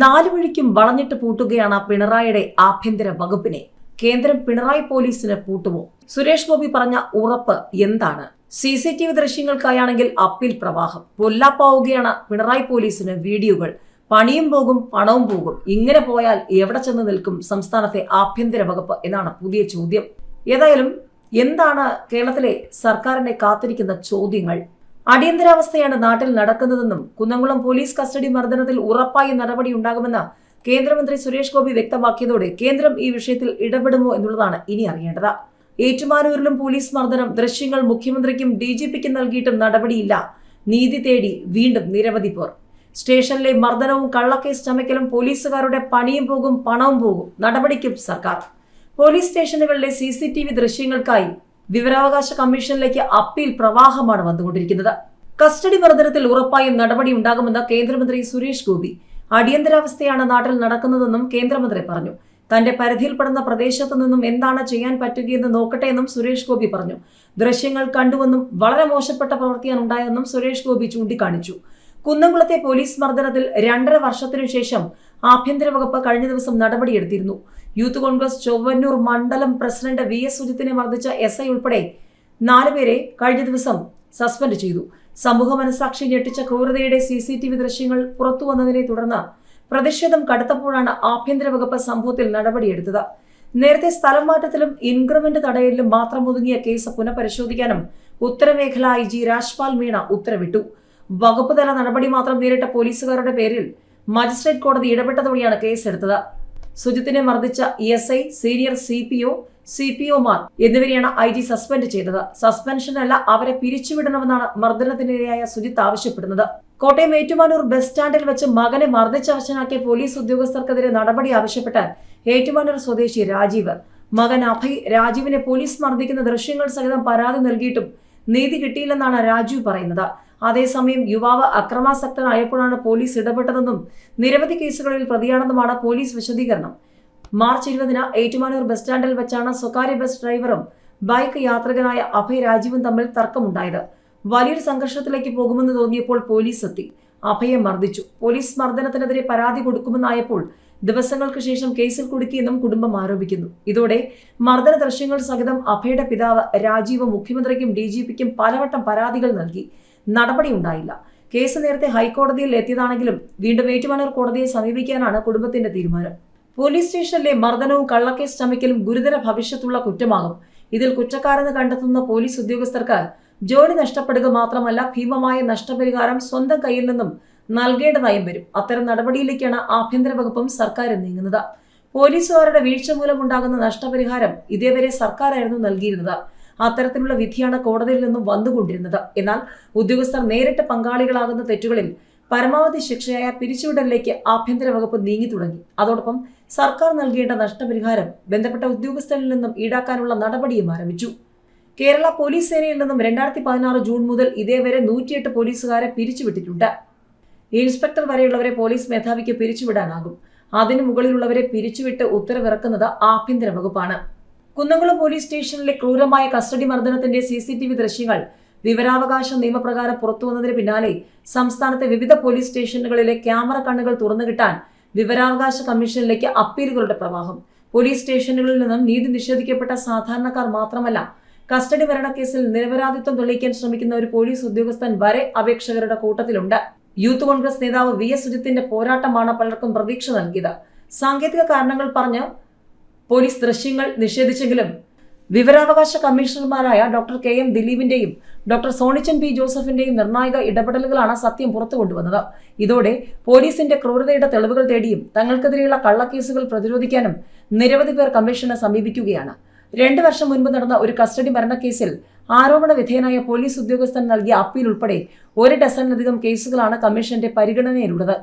നാലു വഴിക്കും വളഞ്ഞിട്ട് പൂട്ടുകയാണ് പിണറായിയുടെ ആഭ്യന്തര വകുപ്പിനെ. കേന്ദ്രം പിണറായി പോലീസിന് പൂട്ടുമോ? സുരേഷ് ഗോപി പറഞ്ഞ ഉറപ്പ് എന്താണ്? സി സി ടി വി ദൃശ്യങ്ങൾക്കായാണെങ്കിൽ അപ്പീൽ പ്രവാഹം. പൊല്ലാപ്പാവുകയാണ് പിണറായി പോലീസിന് വീഡിയോകൾ. പണിയും പോകും പണവും പോകും. ഇങ്ങനെ പോയാൽ എവിടെ ചെന്ന് നിൽക്കും സംസ്ഥാനത്തെ ആഭ്യന്തര വകുപ്പ് എന്നാണ് പുതിയ ചോദ്യം. ഏതായാലും എന്താണ് കേരളത്തിലെ സർക്കാരിനെ കാത്തിരിക്കുന്ന ചോദ്യങ്ങൾ? അടിയന്തരാവസ്ഥയാണ് നാട്ടിൽ നടക്കുന്നതെന്നും കുന്നംകുളം പോലീസ് കസ്റ്റഡി മർദ്ദനത്തിൽ ഉറപ്പായി നടപടി ഉണ്ടാകുമെന്ന് കേന്ദ്രമന്ത്രി സുരേഷ് ഗോപി വ്യക്തമാക്കിയതോടെ കേന്ദ്രം ഈ വിഷയത്തിൽ ഇടപെടുമോ എന്നുള്ളതാണ് ഇനി അറിയേണ്ടത്. ഏറ്റുമാനൂരിലും പോലീസ് മർദ്ദനം ദൃശ്യങ്ങൾ മുഖ്യമന്ത്രിക്കും ഡി ജി പിക്കും നൽകിയിട്ടും നടപടിയില്ല. നീതി തേടി വീണ്ടും നിരവധി പേർ. സ്റ്റേഷനിലെ മർദ്ദനവും കള്ളക്കേസ് ചമയ്ക്കലും പോലീസുകാരുടെ പണിയും പോകും പണവും പോകും. നടപടിക്കും സർക്കാർ. പോലീസ് സ്റ്റേഷനുകളിലെ സി ദൃശ്യങ്ങൾക്കായി വിവരാവകാശ കമ്മീഷനിലേക്ക് അപ്പീൽ പ്രവാഹമാണ് വന്നുകൊണ്ടിരിക്കുന്നത്. കസ്റ്റഡി മർദ്ദനത്തിൽ ഉറപ്പായും നടപടി ഉണ്ടാകുമെന്ന് കേന്ദ്രമന്ത്രി സുരേഷ് ഗോപി അടിയന്തരാവസ്ഥയാണ് നാട്ടിൽ നടക്കുന്നതെന്നും കേന്ദ്രമന്ത്രി പറഞ്ഞു. തന്റെ പരിധിയിൽപ്പെടുന്ന പ്രദേശത്തു നിന്നും എന്താണ് ചെയ്യാൻ പറ്റുകയെന്ന് നോക്കട്ടെ എന്നും സുരേഷ് ഗോപി പറഞ്ഞു. ദൃശ്യങ്ങൾ കണ്ടുവെന്നും വളരെ മോശപ്പെട്ട പ്രവൃത്തിയാണ് ഉണ്ടായതെന്നും സുരേഷ് ഗോപി ചൂണ്ടിക്കാണിച്ചു. കുന്നംകുളത്തെ പോലീസ് മർദ്ദനത്തിൽ രണ്ടര വർഷത്തിനു ശേഷം ആഭ്യന്തര വകുപ്പ് കഴിഞ്ഞ ദിവസം നടപടിയെടുത്തിരുന്നു. യൂത്ത് കോൺഗ്രസ് ചൊവ്വന്നൂർ മണ്ഡലം പ്രസിഡന്റ് വി എസ് സുജിത്തിനെ മർദ്ദിച്ച എസ് ഐ ഉൾപ്പെടെ നാലുപേരെ കഴിഞ്ഞ ദിവസം സസ്പെൻഡ് ചെയ്തു. സമൂഹ മനസാക്ഷി ഞെട്ടിച്ച ക്രൂരതയുടെ സി സി ടി വി ദൃശ്യങ്ങൾ പുറത്തു വന്നതിനെ തുടർന്ന് പ്രതിഷേധം കടുത്തപ്പോഴാണ് ആഭ്യന്തര വകുപ്പ് സംഭവത്തിൽ നടപടിയെടുത്തത്. നേരത്തെ സ്ഥലം മാറ്റത്തിലും ഇൻക്രിമെന്റ് തടയലിലും മാത്രം ഒതുങ്ങിയ കേസ് പുനഃപരിശോധിക്കാനും ഉത്തരമേഖല ഐ ജി രാജ്പാൽ മീണ ഉത്തരവിട്ടു. വകുപ്പ് തല നടപടി മാത്രം നേരിട്ട പോലീസുകാരുടെ പേരിൽ മജിസ്ട്രേറ്റ് കോടതി ഇടപെട്ടതോടെയാണ് കേസെടുത്തത്. സുജിത്തിനെ മർദ്ദിച്ച E S I senior C P O C P ഒമാർ എന്നിവരെയാണ് ഐ ജി സസ്പെൻഡ് ചെയ്തത്. സസ്പെൻഷനല്ല അവരെ പിരിച്ചുവിടണമെന്നാണ് മർദ്ദനത്തിനിരയായ സുജിത്ത് ആവശ്യപ്പെടുന്നത്. കോട്ടയം ഏറ്റുമാനൂർ ബസ് സ്റ്റാൻഡിൽ വെച്ച് മകനെ മർദ്ദിച്ചവശനാക്കിയ പോലീസ് ഉദ്യോഗസ്ഥർക്കെതിരെ നടപടി ആവശ്യപ്പെട്ട് ഏറ്റുമാനൂർ സ്വദേശി രാജീവ്. മകൻ അഭയ് രാജീവിനെ പോലീസ് മർദ്ദിക്കുന്ന ദൃശ്യങ്ങൾ സഹിതം പരാതി നൽകിയിട്ടും നീതി കിട്ടിയില്ലെന്നാണ് രാജു പറയുന്നത്. അതേസമയം യുവാവ് അക്രമാസക്തനായപ്പോഴാണ് പോലീസ് ഇടപെട്ടതെന്നും നിരവധി കേസുകളിൽ പ്രതിയാണെന്നുമാണ് പോലീസ് വിശദീകരണം. മാർച്ച് ഇരുപതിന് ഏറ്റുമാനൂർ ബസ് സ്റ്റാൻഡിൽ വെച്ചാണ് സ്വകാര്യ ബസ് ഡ്രൈവറും ബൈക്ക് യാത്രികനായ അഭയ് രാജീവും തമ്മിൽ തർക്കമുണ്ടായത്. വലിയൊരു സംഘർഷത്തിലേക്ക് പോകുമെന്ന് തോന്നിയപ്പോൾ പോലീസ് എത്തി. അഭയെ മർദ്ദിച്ചു. പോലീസ് മർദ്ദനത്തിനെതിരെ പരാതി കൊടുക്കുമെന്നായപ്പോൾ ദിവസങ്ങൾക്ക് ശേഷം കേസിൽ കുടുക്കിയെന്നും കുടുംബം ആരോപിക്കുന്നു. ഇതോടെ മർദ്ദന ദൃശ്യങ്ങൾ സഹിതം അഭയുടെ പിതാവ് രാജീവ് മുഖ്യമന്ത്രിക്കും ഡി ജി പിക്കും പലവട്ടം പരാതികൾ നൽകി. നടപടിയുണ്ടായില്ല കേസ് നേരത്തെ ഹൈക്കോടതിയിൽ എത്തിയതാണെങ്കിലും വീണ്ടും ഏറ്റുമാനൂർ കോടതിയെ സമീപിക്കാനാണ് കുടുംബത്തിന്റെ തീരുമാനം. പോലീസ് സ്റ്റേഷനിലെ മർദ്ദനവും കള്ളക്കേസ് ചമയ്ക്കലും ഗുരുതര ഭവിഷ്യത്തുള്ള കുറ്റമാകും. ഇതിൽ കുറ്റക്കാരെന്ന് കണ്ടെത്തുന്ന പോലീസ് ഉദ്യോഗസ്ഥർക്ക് ജോലി നഷ്ടപ്പെടുക മാത്രമല്ല ഭീമമായ നഷ്ടപരിഹാരം സ്വന്തം കയ്യിൽ നിന്നും നൽകേണ്ട നയം വരും. അത്തരം നടപടിയിലേക്കാണ് ആഭ്യന്തര വകുപ്പും സർക്കാരും നീങ്ങുന്നത്. പോലീസുകാരുടെ വീഴ്ച മൂലമുണ്ടാകുന്ന നഷ്ടപരിഹാരം ഇതേവരെ സർക്കാരായിരുന്നു നൽകിയിരുന്നത്. അത്തരത്തിലുള്ള വിധിയാണ് കോടതിയിൽ നിന്നും വന്നുകൊണ്ടിരുന്നത്. എന്നാൽ ഉദ്യോഗസ്ഥർ നേരിട്ട് പങ്കാളികളാകുന്ന തെറ്റുകളിൽ പരമാവധി ശിക്ഷയായ പിരിച്ചുവിടലിലേക്ക് ആഭ്യന്തര വകുപ്പ് നീങ്ങി തുടങ്ങി. അതോടൊപ്പം സർക്കാർ നൽകേണ്ട നഷ്ടപരിഹാരം ബന്ധപ്പെട്ട ഉദ്യോഗസ്ഥരിൽ നിന്നും ഈടാക്കാനുള്ള നടപടിയും ആരംഭിച്ചു. കേരള പോലീസ് സേനയിൽ നിന്നും രണ്ടായിരത്തി പതിനാറ് ജൂൺ മുതൽ ഇതേവരെ നൂറ്റിയെട്ട് പോലീസുകാരെ പിരിച്ചുവിട്ടിട്ടുണ്ട്. ഇൻസ്പെക്ടർ വരെയുള്ളവരെ പോലീസ് മേധാവിക്ക് പിരിച്ചുവിടാനാകും. അതിനു മുകളിലുള്ളവരെ പിരിച്ചുവിട്ട് ഉത്തരവിറക്കുന്നത് ആഭ്യന്തര വകുപ്പാണ്. കുന്നംകുളം പോലീസ് സ്റ്റേഷനിലെ ക്രൂരമായ കസ്റ്റഡി മർദ്ദനത്തിന്റെ സി സി ടി വി ദൃശ്യങ്ങൾ വിവരാവകാശ നിയമപ്രകാരം പുറത്തുവന്നതിന് പിന്നാലെ സംസ്ഥാനത്തെ വിവിധ പോലീസ് സ്റ്റേഷനുകളിലെ ക്യാമറ കണ്ണുകൾ തുറന്നു കിട്ടാൻ വിവരാവകാശ കമ്മീഷനിലേക്ക് അപ്പീലുകളുടെ പ്രവാഹം. പോലീസ് സ്റ്റേഷനുകളിൽ നിന്നും നീതി നിഷേധിക്കപ്പെട്ട സാധാരണക്കാർ മാത്രമല്ല കസ്റ്റഡി മരണക്കേസിൽ നിരപരാധിത്വം തെളിയിക്കാൻ ശ്രമിക്കുന്ന ഒരു പോലീസ് ഉദ്യോഗസ്ഥൻ വരെ അപേക്ഷകരുടെ കൂട്ടത്തിലുണ്ട്. യൂത്ത് കോൺഗ്രസ് നേതാവ് വി എസ് സുജിത്തിന്റെ പോരാട്ടമാണ് പലർക്കും പ്രതീക്ഷ നൽകിയത്. സാങ്കേതിക കാരണങ്ങൾ പറഞ്ഞ് പോലീസ് ദൃശ്യങ്ങൾ നിഷേധിച്ചെങ്കിലും വിവരാവകാശ കമ്മീഷണർമാരായ ഡോക്ടർ കെ എം ദിലീപിന്റെയും ഡോക്ടർ സോണിച്ചൻ പി ജോസഫിന്റെയും നിർണായക ഇടപെടലുകളാണ് സത്യം പുറത്തു കൊണ്ടുവന്നത് ഇതോടെ പോലീസിന്റെ ക്രൂരതയുടെ തെളിവുകൾ തേടിയും തങ്ങൾക്കെതിരെയുള്ള കള്ളക്കേസുകൾ പ്രതിരോധിക്കാനും നിരവധി പേർ കമ്മീഷനെ സമീപിക്കുകയാണ്. രണ്ട് വർഷം മുൻപ് നടന്ന ഒരു കസ്റ്റഡി മരണക്കേസിൽ ആരോപണ വിധേയനായ പോലീസ് ഉദ്യോഗസ്ഥൻ നൽകിയ അപ്പീൽ ഉൾപ്പെടെ ഒരു ഡസനിലധികം കേസുകളാണ് കമ്മീഷന്റെ പരിഗണനയിലുള്ളത്.